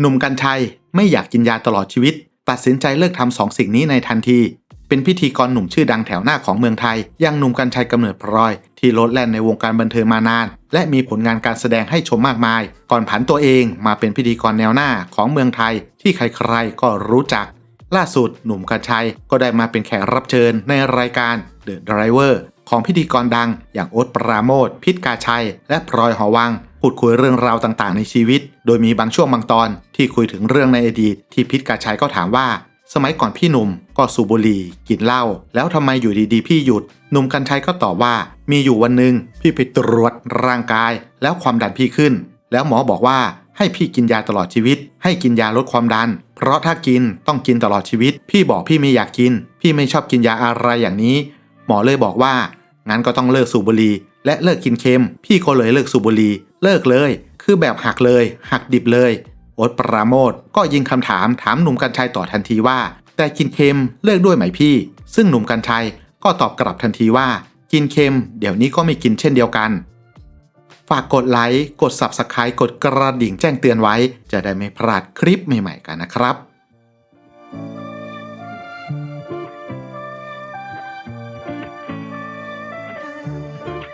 หนุ่มกัญชัยไม่อยากกินยาตลอดชีวิต ตัดสินใจเลิกทำสองสิ่งนี้ในทันที เป็นพิธีกรหนุ่มชื่อดังแถวหน้าของเมืองไทยอยังหนุ่มกัญชัยกำเนิดพลอย ที่โลดแล่นในวงการบันเทิงมานาน และมีผลงานการแสดงให้ชมมากมาย ก่อนผันตัวเองมาเป็นพิธีกรแนวหน้าของเมืองไทย ที่ใครๆก็รู้จัก ล่าสุดหนุ่มกัญชัยก็ได้มาเป็นแขกรับเชิญในรายการ The Driver ของพิธีกรดัง อย่างโอ๊ตปราโมทพิษกาชัย และพลอยหอวัง พูดคุยเรื่องราวต่างๆ ในชีวิต โดยมีบางช่วงบางตอน ที่คุยถึงเรื่องในอดีตที่พิษกาชัยก็ถามว่า สมัยก่อนพี่หนุ่มก็สูบบุหรี่กินเหล้าแล้วทำไมอยู่ดีๆ พี่หยุด หนุ่มกัญชัยก็ตอบว่า มีอยู่วันหนึ่งพี่ไปตรวจร่างกาย แล้วความดันพี่ขึ้น แล้วหมอบอกว่าให้พี่กินยาตลอดชีวิต ให้กินยาลดความดัน เพราะถ้ากินต้องกินตลอดชีวิต พี่บอกพี่ไม่อยากกิน พี่ไม่ชอบกินยาอะไรอย่างนี้ หมอเลยบอกว่า งั้นก็ต้องเลิกสูบบุหรี่และเลิกกินเค็ม พี่ก็เลยเลิกสูบบุหรี่เลิกเลย คือแบบหักเลย หักดิบเลยโอ๊ตปราโมทก็ยิงคำถามถามหนุ่มกัญชัยต่อทันทีว่า แต่กินเค็มเลิกด้วยไหมพี่ ซึ่งหนุ่มกัญชัยก็ตอบกลับทันทีว่า กินเค็ม เดี๋ยวนี้ก็ไม่กินเช่นเดียวกัน ฝากกดไลค์กด Subscribe กดกระดิ่งแจ้งเตือนไว้ จะได้ไม่พลาดคลิปใหม่ๆกันนะครับ